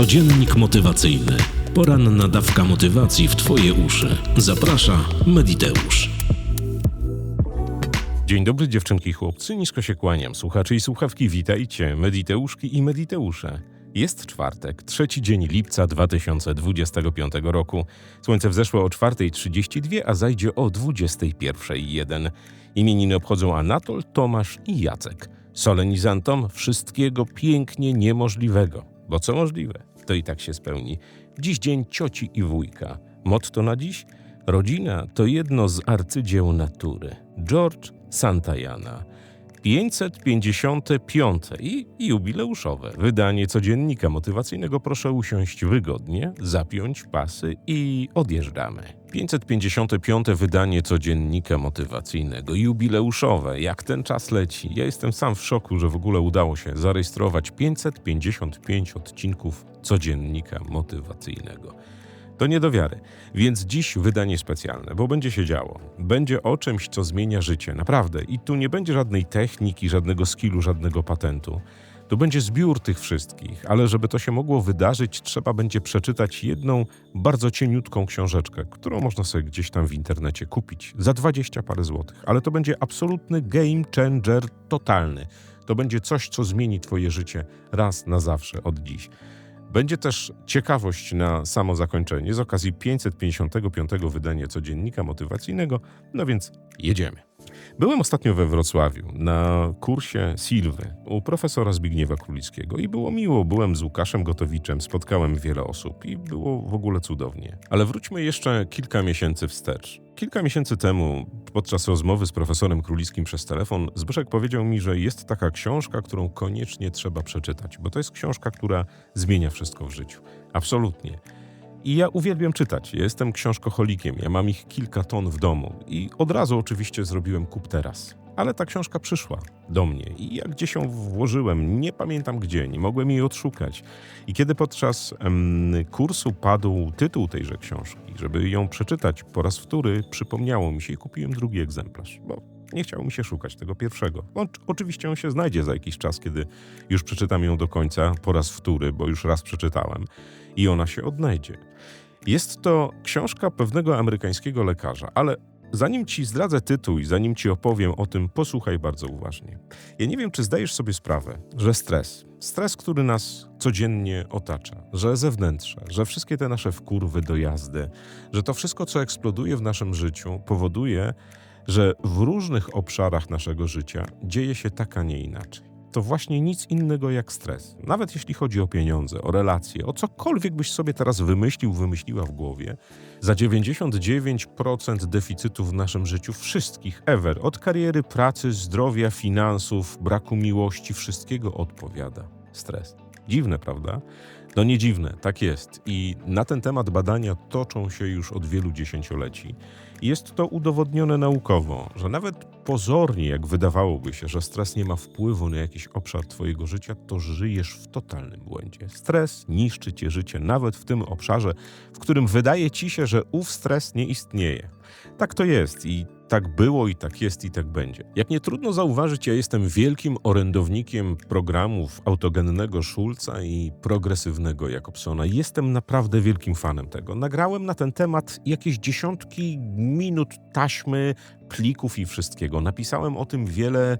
Codziennik motywacyjny. Poranna dawka motywacji w Twoje uszy. Zaprasza Mediteusz. Dzień dobry dziewczynki i chłopcy, nisko się kłaniam. Słuchacze i słuchawki, witajcie, mediteuszki i mediteusze. Jest czwartek, trzeci dzień lipca 2025 roku. Słońce wzeszło o 4.32, a zajdzie o 21.01. Imieniny obchodzą Anatol, Tomasz i Jacek. Solenizantom wszystkiego pięknie niemożliwego, bo co możliwe, to i tak się spełni. Dziś dzień cioci i wujka. Motto na dziś? Rodzina to jedno z arcydzieł natury. George Santayana. 555 i jubileuszowe wydanie codziennika motywacyjnego. Proszę usiąść wygodnie, zapiąć pasy i odjeżdżamy. 555 wydanie codziennika motywacyjnego, jubileuszowe. Jak ten czas leci? Ja jestem sam w szoku, że w ogóle udało się zarejestrować 555 odcinków codziennika motywacyjnego. To nie do wiary. Więc dziś wydanie specjalne, bo będzie się działo. Będzie o czymś, co zmienia życie, naprawdę. I tu nie będzie żadnej techniki, żadnego skillu, żadnego patentu. Tu będzie zbiór tych wszystkich, ale żeby to się mogło wydarzyć, trzeba będzie przeczytać jedną bardzo cieniutką książeczkę, którą można sobie gdzieś tam w internecie kupić za 20 parę złotych. Ale to będzie absolutny game changer totalny. To będzie coś, co zmieni Twoje życie raz na zawsze od dziś. Będzie też ciekawość na samo zakończenie z okazji 555 wydania codziennika motywacyjnego, no więc jedziemy. Byłem ostatnio we Wrocławiu na kursie Silwy u profesora Zbigniewa Królickiego i było miło. Byłem z Łukaszem Gotowiczem, spotkałem wiele osób i było w ogóle cudownie. Ale wróćmy jeszcze kilka miesięcy wstecz. Kilka miesięcy temu, podczas rozmowy z profesorem Królickim przez telefon, Zbyszek powiedział mi, że jest taka książka, którą koniecznie trzeba przeczytać, bo to jest książka, która zmienia wszystko w życiu. Absolutnie. I ja uwielbiam czytać. Jestem książkoholikiem. Ja mam ich kilka ton w domu. I od razu oczywiście zrobiłem kup teraz. Ale ta książka przyszła do mnie i ja gdzieś ją włożyłem, nie pamiętam gdzie, nie mogłem jej odszukać. I kiedy podczas em, kursu padł tytuł tejże książki, żeby ją przeczytać po raz wtóry, przypomniało mi się i kupiłem drugi egzemplarz, bo nie chciało mi się szukać tego pierwszego. On, oczywiście on się znajdzie za jakiś czas, kiedy już przeczytam ją do końca po raz wtóry, bo już raz przeczytałem i ona się odnajdzie. Jest to książka pewnego amerykańskiego lekarza, ale zanim ci zdradzę tytuł i zanim ci opowiem o tym, posłuchaj bardzo uważnie. Ja nie wiem, czy zdajesz sobie sprawę, że stres, stres, który nas codziennie otacza, że zewnętrze, że wszystkie te nasze wkurwy, dojazdy, że to wszystko, co eksploduje w naszym życiu, powoduje, że w różnych obszarach naszego życia dzieje się tak, a nie inaczej to właśnie nic innego jak stres. Nawet jeśli chodzi o pieniądze, o relacje, o cokolwiek byś sobie teraz wymyślił, wymyśliła w głowie, za 99% deficytu w naszym życiu wszystkich ever, od kariery, pracy, zdrowia, finansów, braku miłości, wszystkiego odpowiada stres. Dziwne, prawda? No nie dziwne, tak jest. I na ten temat badania toczą się już od wielu dziesięcioleci. Jest to udowodnione naukowo, że nawet pozornie, jak wydawałoby się, że stres nie ma wpływu na jakiś obszar Twojego życia, to żyjesz w totalnym błędzie. Stres niszczy Cię życie, nawet w tym obszarze, w którym wydaje Ci się, że ów stres nie istnieje. Tak to jest i tak było i tak jest i tak będzie. Jak nie trudno zauważyć, ja jestem wielkim orędownikiem programów autogennego Schulza i progresywnego Jakobsona. Jestem naprawdę wielkim fanem tego. Nagrałem na ten temat jakieś dziesiątki minut taśmy, plików i wszystkiego. Napisałem o tym wiele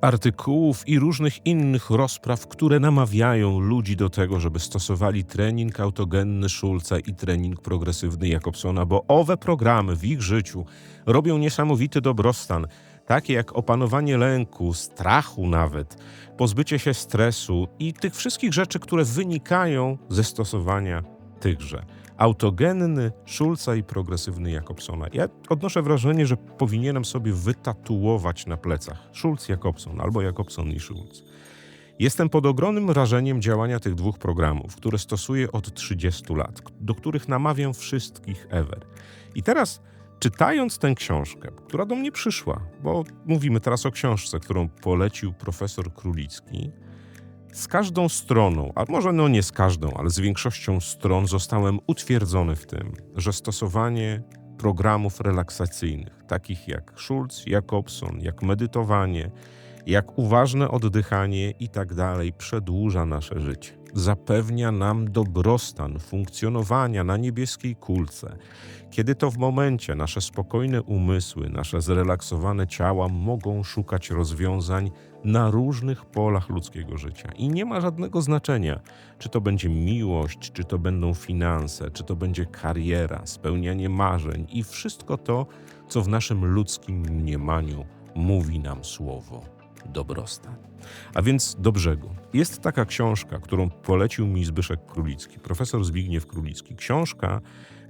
artykułów i różnych innych rozpraw, które namawiają ludzi do tego, żeby stosowali trening autogenny Schulza i trening progresywny Jakobsona, bo owe programy w ich życiu robią niesamowity dobrostan, takie jak opanowanie lęku, strachu nawet, pozbycie się stresu i tych wszystkich rzeczy, które wynikają ze stosowania tychże autogenny Schulza i progresywny Jakobsona. Ja odnoszę wrażenie, że powinienem sobie wytatuować na plecach Schulz Jakobson albo Jakobson i Schulz. Jestem pod ogromnym wrażeniem działania tych dwóch programów, które stosuję od 30 lat, do których namawiam wszystkich ever. I teraz czytając tę książkę, która do mnie przyszła, bo mówimy teraz o książce, którą polecił profesor Królicki, z każdą stroną, a może no nie z każdą, ale z większością stron zostałem utwierdzony w tym, że stosowanie programów relaksacyjnych, takich jak Schulz, Jakobson, jak medytowanie, jak uważne oddychanie i tak dalej przedłuża nasze życie. Zapewnia nam dobrostan funkcjonowania na niebieskiej kulce. Kiedy to w momencie nasze spokojne umysły, nasze zrelaksowane ciała mogą szukać rozwiązań na różnych polach ludzkiego życia. I nie ma żadnego znaczenia, czy to będzie miłość, czy to będą finanse, czy to będzie kariera, spełnianie marzeń i wszystko to, co w naszym ludzkim mniemaniu mówi nam słowo dobrostan. A więc do brzegu. Jest taka książka, którą polecił mi Zbyszek Królicki, profesor Zbigniew Królicki. Książka,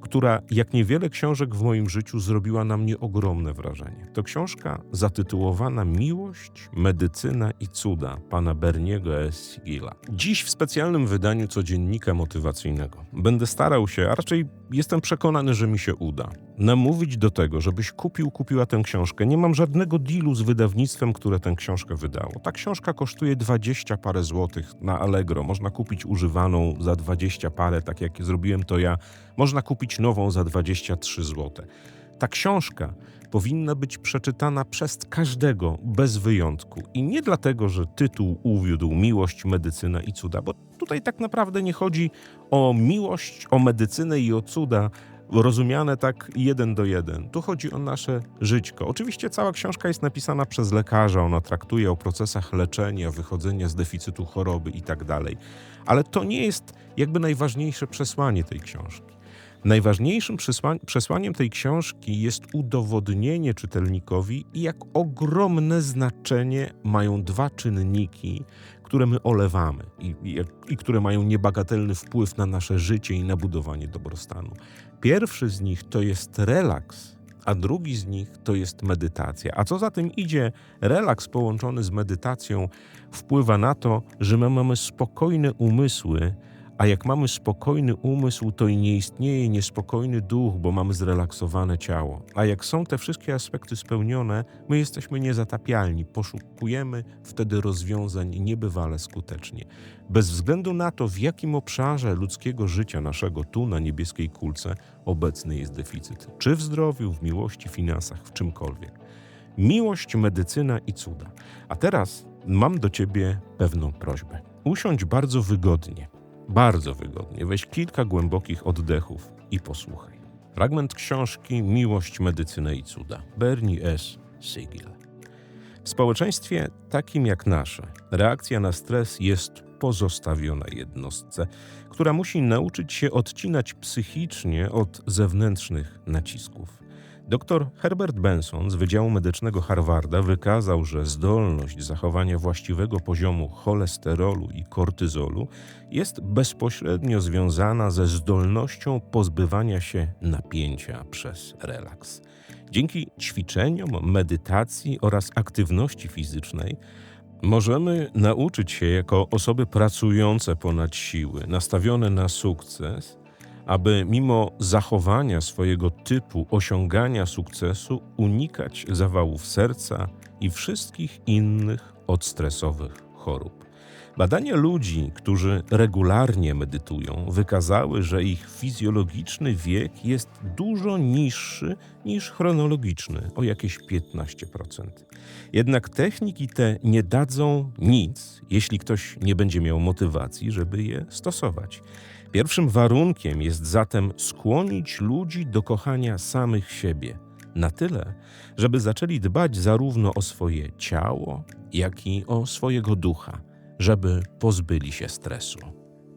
która jak niewiele książek w moim życiu zrobiła na mnie ogromne wrażenie. To książka zatytułowana Miłość, Medycyna i Cuda pana Berniego S. Sigila. Dziś w specjalnym wydaniu codziennika motywacyjnego będę starał się, a raczej jestem przekonany, że mi się uda, namówić do tego, żebyś kupił, kupiła tę książkę. Nie mam żadnego dealu z wydawnictwem, które tę książkę wydało. Ta książka kosztuje 20 parę złotych na Allegro. Można kupić używaną za 20 parę, tak jak zrobiłem to ja. Można kupić nową za 23 złote. Ta książka powinna być przeczytana przez każdego bez wyjątku. I nie dlatego, że tytuł uwiódł miłość, medycyna i cuda, bo tutaj tak naprawdę nie chodzi o miłość, o medycynę i o cuda, rozumiane tak jeden do jeden. Tu chodzi o nasze żyćko. Oczywiście cała książka jest napisana przez lekarza, ona traktuje o procesach leczenia, wychodzenia z deficytu choroby i tak. Ale to nie jest jakby najważniejsze przesłanie tej książki. Najważniejszym przesła- przesłaniem tej książki jest udowodnienie czytelnikowi, jak ogromne znaczenie mają dwa czynniki, które my olewamy i, i, i które mają niebagatelny wpływ na nasze życie i na budowanie dobrostanu. Pierwszy z nich to jest relaks, a drugi z nich to jest medytacja. A co za tym idzie, relaks połączony z medytacją wpływa na to, że my mamy spokojne umysły, a jak mamy spokojny umysł, to i nie istnieje niespokojny duch, bo mamy zrelaksowane ciało. A jak są te wszystkie aspekty spełnione, my jesteśmy niezatapialni, poszukujemy wtedy rozwiązań niebywale skutecznie. Bez względu na to, w jakim obszarze ludzkiego życia naszego tu na niebieskiej kulce obecny jest deficyt. Czy w zdrowiu, w miłości, finansach, w czymkolwiek. Miłość, medycyna i cuda. A teraz mam do ciebie pewną prośbę. Usiądź bardzo wygodnie bardzo wygodnie. Weź kilka głębokich oddechów i posłuchaj. Fragment książki Miłość, medycyna i cuda. Bernie S. Siegel. W społeczeństwie takim jak nasze, reakcja na stres jest pozostawiona jednostce, która musi nauczyć się odcinać psychicznie od zewnętrznych nacisków. Dr Herbert Benson z Wydziału Medycznego Harvarda wykazał, że zdolność zachowania właściwego poziomu cholesterolu i kortyzolu jest bezpośrednio związana ze zdolnością pozbywania się napięcia przez relaks. Dzięki ćwiczeniom, medytacji oraz aktywności fizycznej możemy nauczyć się jako osoby pracujące ponad siły, nastawione na sukces, aby mimo zachowania swojego typu osiągania sukcesu unikać zawałów serca i wszystkich innych odstresowych chorób. Badania ludzi, którzy regularnie medytują, wykazały, że ich fizjologiczny wiek jest dużo niższy niż chronologiczny, o jakieś 15%. Jednak techniki te nie dadzą nic, jeśli ktoś nie będzie miał motywacji, żeby je stosować. Pierwszym warunkiem jest zatem skłonić ludzi do kochania samych siebie, na tyle, żeby zaczęli dbać zarówno o swoje ciało, jak i o swojego ducha, żeby pozbyli się stresu.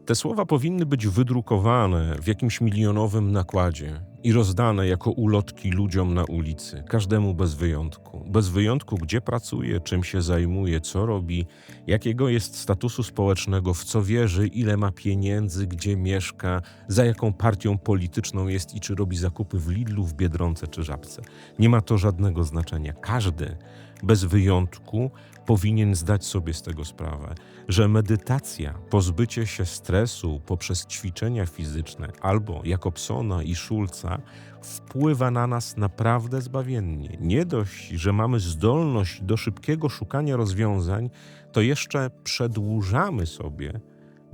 Te słowa powinny być wydrukowane w jakimś milionowym nakładzie i rozdane jako ulotki ludziom na ulicy, każdemu bez wyjątku. Bez wyjątku, gdzie pracuje, czym się zajmuje, co robi, jakiego jest statusu społecznego, w co wierzy, ile ma pieniędzy, gdzie mieszka, za jaką partią polityczną jest i czy robi zakupy w Lidlu, w Biedronce czy Żabce. Nie ma to żadnego znaczenia. Każdy, bez wyjątku, powinien zdać sobie z tego sprawę, że medytacja, pozbycie się stresu poprzez ćwiczenia fizyczne albo Jakobsona i Schulza wpływa na nas naprawdę zbawiennie. Nie dość, że mamy zdolność do szybkiego szukania rozwiązań, to jeszcze przedłużamy sobie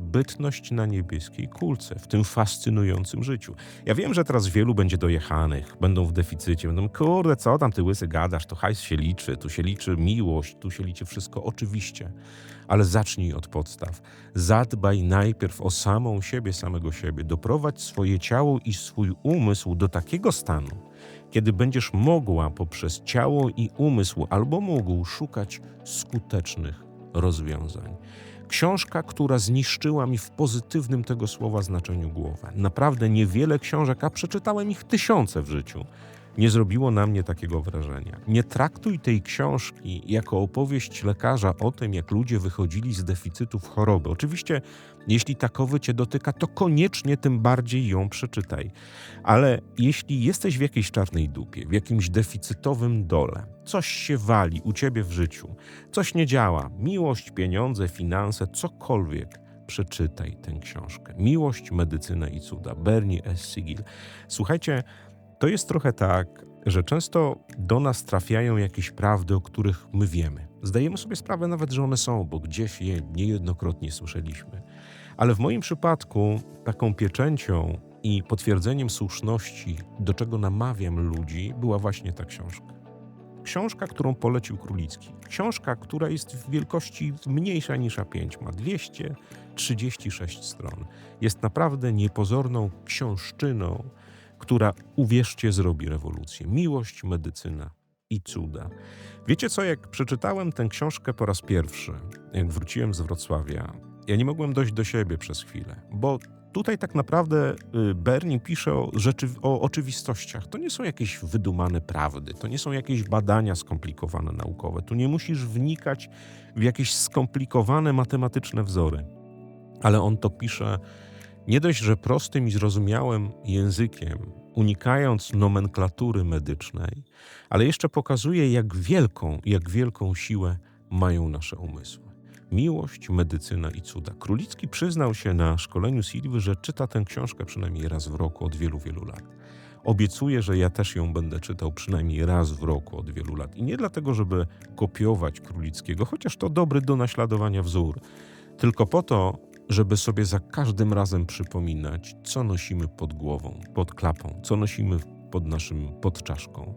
bytność na niebieskiej kulce, w tym fascynującym życiu. Ja wiem, że teraz wielu będzie dojechanych, będą w deficycie, będą, kurde, co tam ty łysy gadasz, to hajs się liczy, tu się liczy miłość, tu się liczy wszystko, oczywiście. Ale zacznij od podstaw. Zadbaj najpierw o samą siebie, samego siebie. Doprowadź swoje ciało i swój umysł do takiego stanu, kiedy będziesz mogła poprzez ciało i umysł albo mógł szukać skutecznych rozwiązań. Książka, która zniszczyła mi w pozytywnym tego słowa znaczeniu głowę. Naprawdę niewiele książek, a przeczytałem ich tysiące w życiu, nie zrobiło na mnie takiego wrażenia. Nie traktuj tej książki jako opowieść lekarza o tym, jak ludzie wychodzili z deficytów choroby. Oczywiście, jeśli takowy cię dotyka, to koniecznie tym bardziej ją przeczytaj. Ale jeśli jesteś w jakiejś czarnej dupie, w jakimś deficytowym dole, coś się wali u ciebie w życiu, coś nie działa, miłość, pieniądze, finanse, cokolwiek, przeczytaj tę książkę. Miłość, medycyna i cuda. Bernie S. Sigil. Słuchajcie, to jest trochę tak, że często do nas trafiają jakieś prawdy, o których my wiemy. Zdajemy sobie sprawę nawet, że one są, bo gdzieś je niejednokrotnie słyszeliśmy. Ale w moim przypadku taką pieczęcią i potwierdzeniem słuszności, do czego namawiam ludzi, była właśnie ta książka. Książka, którą polecił Królicki. Książka, która jest w wielkości mniejsza niż A5, ma 236 stron. Jest naprawdę niepozorną książczyną, która, uwierzcie, zrobi rewolucję. Miłość, medycyna i cuda. Wiecie co, jak przeczytałem tę książkę po raz pierwszy, jak wróciłem z Wrocławia, ja nie mogłem dojść do siebie przez chwilę, bo tutaj tak naprawdę y, Bernie pisze o, rzeczy, o oczywistościach. To nie są jakieś wydumane prawdy, to nie są jakieś badania skomplikowane naukowe. Tu nie musisz wnikać w jakieś skomplikowane matematyczne wzory. Ale on to pisze nie dość, że prostym i zrozumiałym językiem, unikając nomenklatury medycznej, ale jeszcze pokazuje, jak wielką, jak wielką siłę mają nasze umysły. Miłość, medycyna i cuda. Królicki przyznał się na szkoleniu Silwy, że czyta tę książkę przynajmniej raz w roku od wielu, wielu lat. Obiecuję, że ja też ją będę czytał przynajmniej raz w roku od wielu lat. I nie dlatego, żeby kopiować Królickiego, chociaż to dobry do naśladowania wzór, tylko po to, żeby sobie za każdym razem przypominać, co nosimy pod głową, pod klapą, co nosimy pod naszym pod czaszką.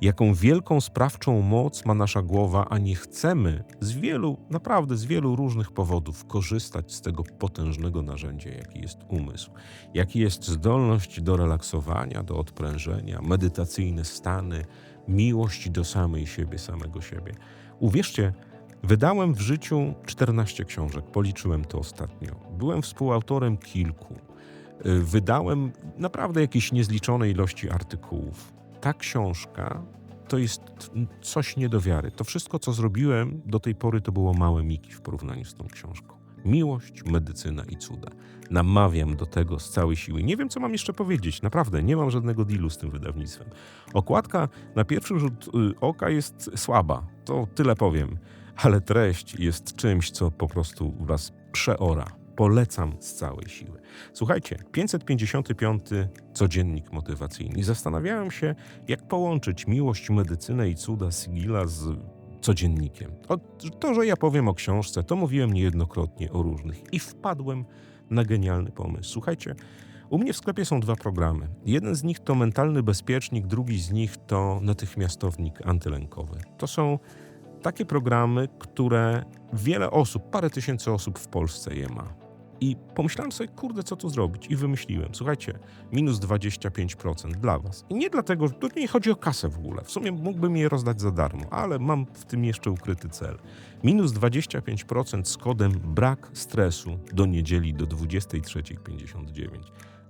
Jaką wielką sprawczą moc ma nasza głowa, a nie chcemy z wielu, naprawdę z wielu różnych powodów korzystać z tego potężnego narzędzia, jaki jest umysł, jaki jest zdolność do relaksowania, do odprężenia, medytacyjne stany, miłość do samej siebie, samego siebie. Uwierzcie, Wydałem w życiu 14 książek, policzyłem to ostatnio. Byłem współautorem kilku. Y, Wydałem naprawdę jakieś niezliczone ilości artykułów. Ta książka to jest coś nie do wiary. To wszystko, co zrobiłem do tej pory, to było małe miki w porównaniu z tą książką. Miłość, medycyna i cuda. Namawiam do tego z całej siły. Nie wiem, co mam jeszcze powiedzieć. Naprawdę, nie mam żadnego dealu z tym wydawnictwem. Okładka na pierwszy rzut y, oka jest słaba. To tyle powiem ale treść jest czymś, co po prostu was przeora. Polecam z całej siły. Słuchajcie, 555 codziennik motywacyjny. Zastanawiałem się, jak połączyć miłość, medycynę i cuda Sigila z codziennikiem. To, że ja powiem o książce, to mówiłem niejednokrotnie o różnych i wpadłem na genialny pomysł. Słuchajcie, u mnie w sklepie są dwa programy. Jeden z nich to mentalny bezpiecznik, drugi z nich to natychmiastownik antylękowy. To są takie programy, które wiele osób, parę tysięcy osób w Polsce je ma. I pomyślałem sobie, kurde, co tu zrobić? I wymyśliłem, słuchajcie, minus 25% dla Was. I nie dlatego, że tu nie chodzi o kasę w ogóle. W sumie mógłbym je rozdać za darmo, ale mam w tym jeszcze ukryty cel. Minus 25% z kodem brak stresu do niedzieli do 23.59.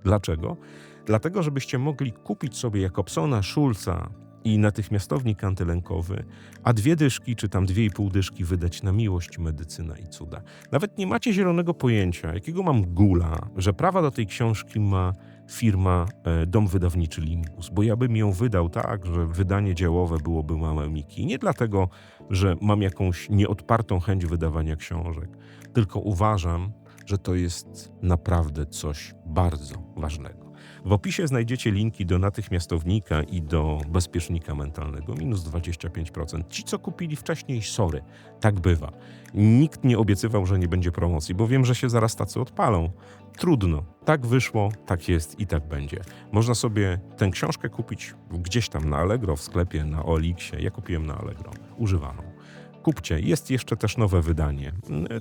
Dlaczego? Dlatego, żebyście mogli kupić sobie Jakobsona, Schulza, i natychmiastownik antylękowy, a dwie dyszki czy tam dwie i pół dyszki wydać na miłość, medycyna i cuda. Nawet nie macie zielonego pojęcia, jakiego mam gula, że prawa do tej książki ma firma e, Dom Wydawniczy Limbus, bo ja bym ją wydał tak, że wydanie dziełowe byłoby małe miki. Nie dlatego, że mam jakąś nieodpartą chęć wydawania książek, tylko uważam, że to jest naprawdę coś bardzo ważnego. W opisie znajdziecie linki do natychmiastownika i do bezpiecznika mentalnego, minus 25%. Ci, co kupili wcześniej, sorry, tak bywa. Nikt nie obiecywał, że nie będzie promocji, bo wiem, że się zaraz tacy odpalą. Trudno. Tak wyszło, tak jest i tak będzie. Można sobie tę książkę kupić gdzieś tam na Allegro, w sklepie, na Olixie. Ja kupiłem na Allegro, używaną. Kupcie. Jest jeszcze też nowe wydanie.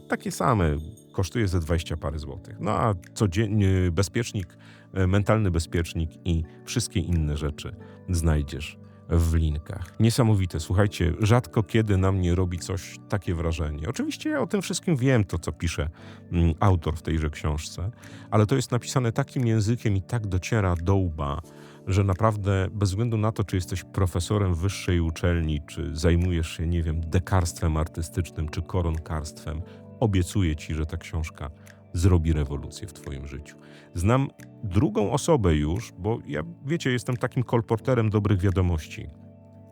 Takie same. Kosztuje ze 20 parę złotych. No a codziennie bezpiecznik, mentalny bezpiecznik i wszystkie inne rzeczy znajdziesz w linkach. Niesamowite. Słuchajcie, rzadko kiedy na mnie robi coś takie wrażenie. Oczywiście ja o tym wszystkim wiem, to co pisze mm, autor w tejże książce, ale to jest napisane takim językiem i tak dociera do łba, że naprawdę bez względu na to, czy jesteś profesorem wyższej uczelni, czy zajmujesz się, nie wiem, dekarstwem artystycznym, czy koronkarstwem, obiecuję ci, że ta książka zrobi rewolucję w twoim życiu. Znam drugą osobę już, bo ja, wiecie, jestem takim kolporterem dobrych wiadomości.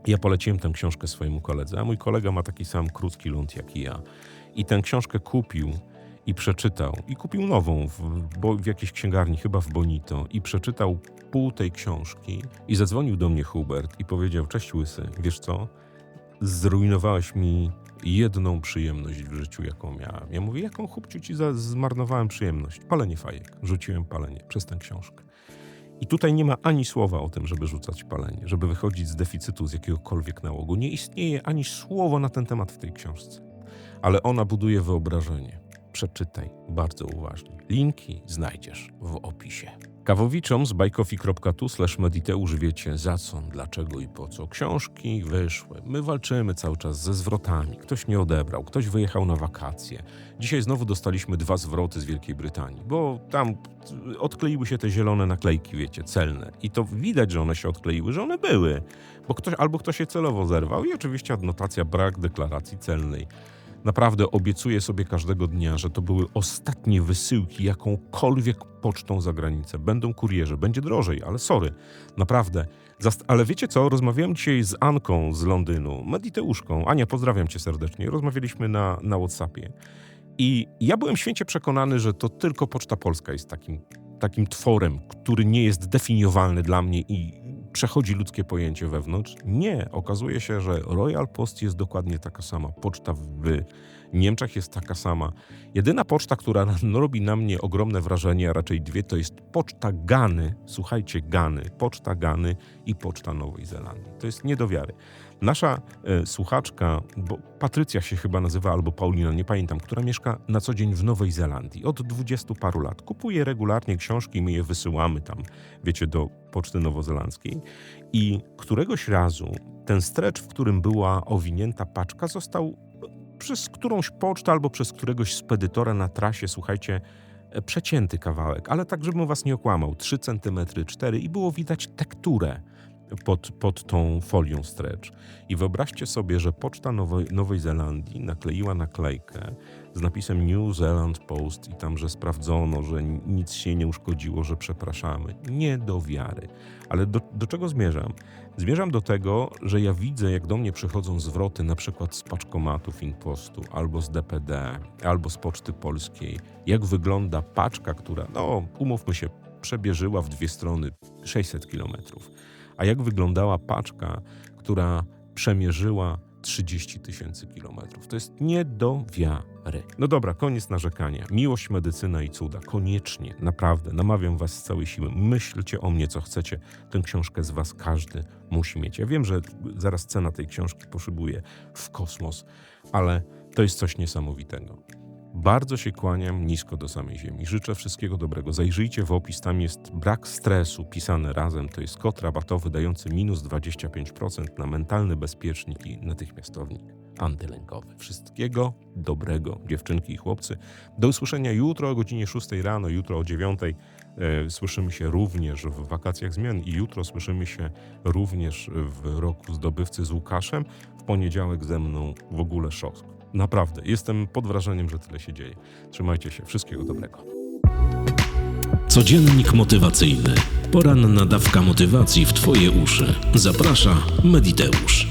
Ja poleciłem tę książkę swojemu koledze, a mój kolega ma taki sam krótki ląd jak i ja. I tę książkę kupił i przeczytał. I kupił nową w, bo w jakiejś księgarni, chyba w Bonito. I przeczytał pół tej książki. I zadzwonił do mnie Hubert i powiedział, cześć Łysy, wiesz co? Zrujnowałeś mi jedną przyjemność w życiu, jaką miałem. Ja mówię, jaką chłopciu ci za- zmarnowałem przyjemność? Palenie fajek. Rzuciłem palenie przez tę książkę. I tutaj nie ma ani słowa o tym, żeby rzucać palenie, żeby wychodzić z deficytu z jakiegokolwiek nałogu. Nie istnieje ani słowo na ten temat w tej książce. Ale ona buduje wyobrażenie. Przeczytaj bardzo uważnie. Linki znajdziesz w opisie. Kawowiczom z bajkofi.tu slash mediteusz wiecie za co, dlaczego i po co. Książki wyszły. My walczymy cały czas ze zwrotami. Ktoś nie odebrał, ktoś wyjechał na wakacje. Dzisiaj znowu dostaliśmy dwa zwroty z Wielkiej Brytanii, bo tam odkleiły się te zielone naklejki, wiecie, celne. I to widać, że one się odkleiły, że one były. Bo ktoś, albo ktoś je celowo zerwał i oczywiście adnotacja brak deklaracji celnej. Naprawdę obiecuję sobie każdego dnia, że to były ostatnie wysyłki jakąkolwiek pocztą za granicę. Będą kurierze, będzie drożej, ale sorry, naprawdę. Zast- ale wiecie co? Rozmawiałem dzisiaj z Anką z Londynu, Mediteuszką. Ania, pozdrawiam cię serdecznie. Rozmawialiśmy na, na WhatsAppie. I ja byłem święcie przekonany, że to tylko Poczta Polska jest takim, takim tworem, który nie jest definiowalny dla mnie i przechodzi ludzkie pojęcie wewnątrz. Nie, okazuje się, że Royal Post jest dokładnie taka sama. Poczta w Niemczech jest taka sama. Jedyna poczta, która no, robi na mnie ogromne wrażenie, a raczej dwie, to jest Poczta Gany. Słuchajcie, Gany. Poczta Gany i Poczta Nowej Zelandii. To jest nie do wiary. Nasza e, słuchaczka, bo Patrycja się chyba nazywa, albo Paulina, nie pamiętam, która mieszka na co dzień w Nowej Zelandii od dwudziestu paru lat. Kupuje regularnie książki, my je wysyłamy tam, wiecie, do Poczty Nowozelandzkiej. I któregoś razu ten strecz, w którym była owinięta paczka, został przez którąś pocztę albo przez któregoś spedytora na trasie, słuchajcie, e, przecięty kawałek, ale tak, żebym was nie okłamał, 3 cm, 4 i było widać tekturę pod, pod tą folią stretch. I wyobraźcie sobie, że Poczta Nowej, Nowej Zelandii nakleiła naklejkę z napisem New Zealand Post i tam, że sprawdzono, że nic się nie uszkodziło, że przepraszamy. Nie do wiary. Ale do, do czego zmierzam? Zmierzam do tego, że ja widzę, jak do mnie przychodzą zwroty na przykład z paczkomatów Inpostu, albo z DPD, albo z Poczty Polskiej. Jak wygląda paczka, która, no umówmy się, przebierzyła w dwie strony 600 kilometrów. A jak wyglądała paczka, która przemierzyła 30 tysięcy kilometrów. To jest nie do wiary. No dobra, koniec narzekania. Miłość, medycyna i cuda. Koniecznie, naprawdę, namawiam was z całej siły. Myślcie o mnie, co chcecie. Tę książkę z was każdy musi mieć. Ja wiem, że zaraz cena tej książki poszybuje w kosmos, ale to jest coś niesamowitego. Bardzo się kłaniam nisko do samej ziemi. Życzę wszystkiego dobrego. Zajrzyjcie w opis, tam jest brak stresu pisane razem. To jest kod rabatowy dający minus 25% na mentalny bezpiecznik i natychmiastownik antylękowy. Wszystkiego dobrego, dziewczynki i chłopcy. Do usłyszenia jutro o godzinie 6 rano, jutro o 9. E, słyszymy się również w wakacjach zmian i jutro słyszymy się również w roku zdobywcy z Łukaszem. W poniedziałek ze mną w ogóle szok. Naprawdę, jestem pod wrażeniem, że tyle się dzieje. Trzymajcie się, wszystkiego dobrego. Codziennik motywacyjny. Poranna dawka motywacji w Twoje uszy. Zaprasza Mediteusz.